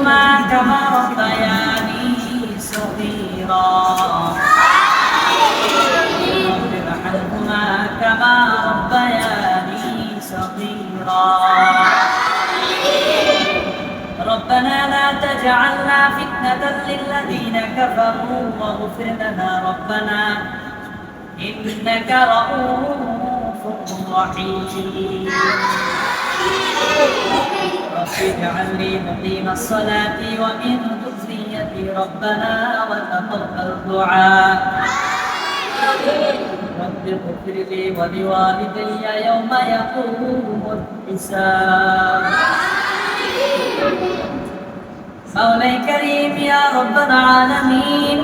ارحمهما كما ربياني صغيرا. ارحمهما كما ربياني صغيرا. ربنا لا تجعلنا فتنة للذين كفروا واغفر لنا ربنا. إنك رؤوف رحيم. رب اجعل لي مقيم الصلاة ومن ذريتي ربنا وتقبل دعاء رب اغفر لي ولوالدي يوم يقوم الحساب مولاي كريم يا رب العالمين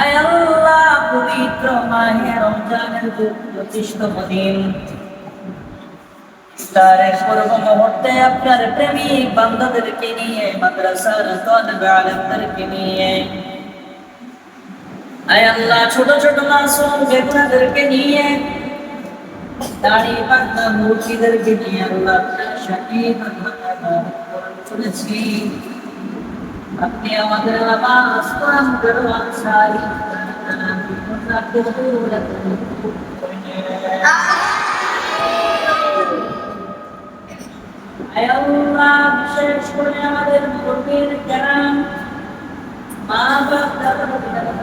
আয় আল্লাহ পবিত্র মাহে রমজানের পঁচিশতম দিন তার পূর্ব মুহূর্তে আপনার প্রেমিক বান্দাদেরকে নিয়ে, মাদ্রাসার তলবে আলেমদেরকে নিয়ে। আয় আল্লাহ, ছোট ছোট মাসুম বেগুনাদেরকে নিয়ে মূর্তিদেরকে নিয়ে আল্লাহ আপনি আমাদের নামাজ আল্লাহ বিশেষ করে আমাদের মুরব্বীর কেরাম মা বাপ দাদা দাদা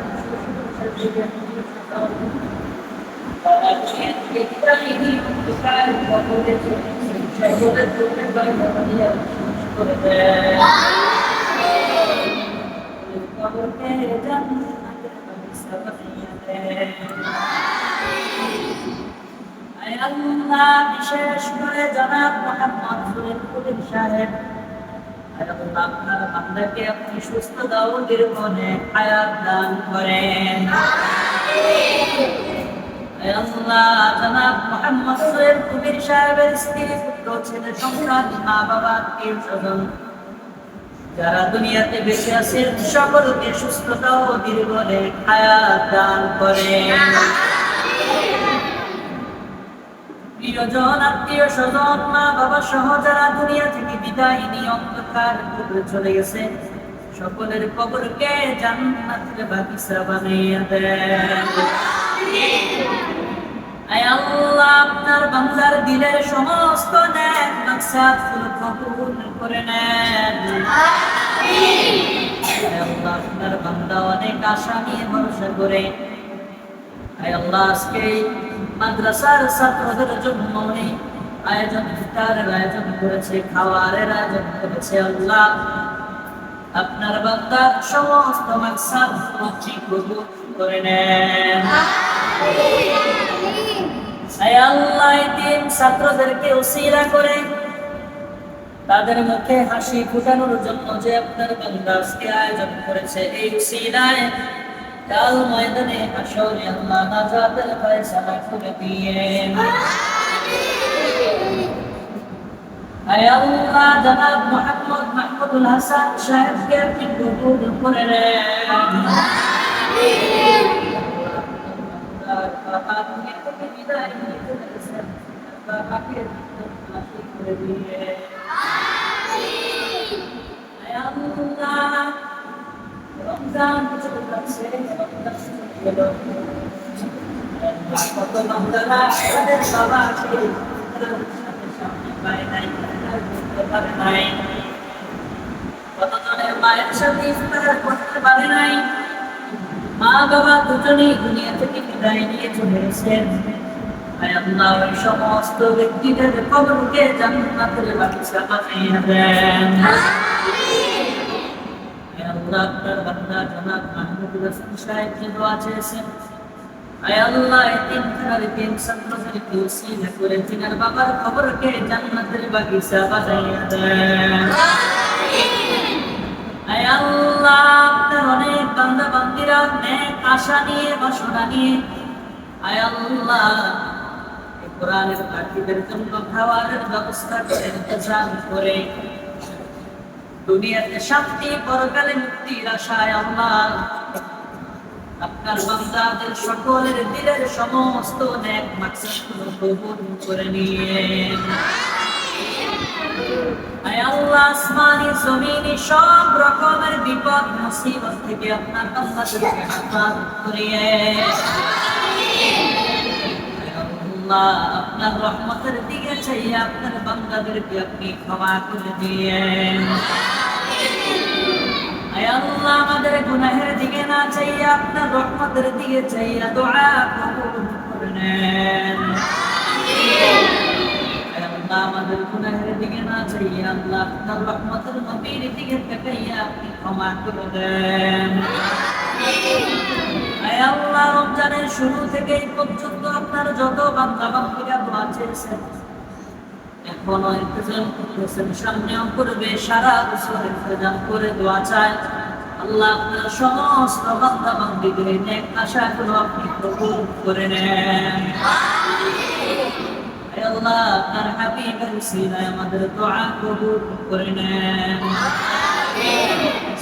বিশেষ করে সাহেব। আপনি দান করেন। কবির সাহেবের স্ত্রী, পুত্র, ছেলে মা বাবা আত্মীয় স্বজন। যারা দুনিয়াতে বেঁচে আছেন, সকলকে সুস্থতা ও দীর্ঘনে হায়াত দান করেন। প্রিয়জন, আত্মীয় স্বজন, মা বাবা সহ যারা দুনিয়া থেকে বিদায় নিয়ে অন্ধকার কবরে চলে গেছে, সকলের কবরকে জান্নাতের বাগিচা বানিয়ে দেন। আয় আল্লাহ, আপনার বান্দার দিলের সমস্ত নেক মাকসাদ কবুল করে নেন। আপনার বান্দা অনেক আশা নিয়ে ভরসা করে আয় আল্লাহ আজকে মাদ্রাসার ছাত্রদের জন্য আয়োজন ইফতারের আয়োজন করেছে খাওয়ারের আয়োজন করেছে আল্লাহ। আপনার বান্দার সমস্ত মাকসাদ রুচি কবুল করে নেন। আয় আল্লাহ দিন ছাত্রদেরকে উসিলা করে তাদের মুখে হাসি ফুটানোর জন্য যে আপনার বান্দা আজকে আয়োজন করেছে এই উসিলায় কাল ময়দানে হাসরে আল্লাহ নাজাতের ফয়সালা করে দিয়েন আয় আল্লাহ জনাব মোহাম্মদ মাহমুদুল হাসান সাহেবকে আপনি কবুল করে নেন। আল্লাহ রমজান মা বাবা দুজনেই দুনিয়া থেকে বিদায় নিয়ে চলে সমস্ত ব্যক্তিদের কবরকে জান্নাতের বাগিচা বানিয়ে দেন আপনার বান্দা অনেক বান্দা বান্দিরা নেক আশা নিয়ে বাসনা নিয়ে আয় আল্লাহ কোরআনের পাখিদের জন্য ব্যবস্থা করে দুনিয়াতে শান্তি পরকালে মুক্তির আশায় আপনার সকলের দিলের সমস্ত মাকসাদগুলো কবুল করে নিয়ে আল্লাহ, আসমানি, জমিনি সব রকমের বিপদ, মুসিবত থেকে আপনার করিয়ে। আল্লাহ, আপনার রহমতের দিকে চাইয়ে আপনার বান্দাদেরকে আপনি ক্ষমা করে দিয়ে আয় আল্লাহ, আমাদের গুনাহের দিকে না চাইয়ে আপনার রহমতের দিকে চাইয়ে দোয়া কবুল করে নেন। আমাদের গুনাহের দিকে না চাইয়ে আল্লাহ আপনার রহমতের নবীর দিকে তাকাইয়া আপনি ক্ষমা করে দেন। আল্লাহ রমজানের শুরু থেকে এই পর্যন্ত আপনার যত বান্দা বান্দিরা দোয়া চেয়েছেন, এখনও ইন্তজাম করতেছেন, সামনেও করবে, সারা বছর ইন্তজাম করে দোয়া চায়। আল্লাহ আপনার সমস্ত বান্দা বান্দিদের নেক আশাগুলো আপনি কবুল করে নেন। আল্লাহ আপনার হাবিবের সিনায় আমাদের দোয়া কবুল করে নেন।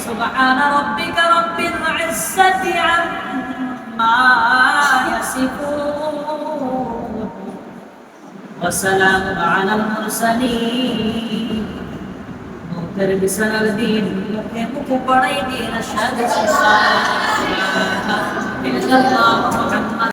সুবহান রাব্বিকা রাব্বিল ইজ্জাতি আম্মা عما يصفون وسلام على المرسلين مغتر بسر الدين يحبك بريدي أشهد أن لا إله إلا الله محمد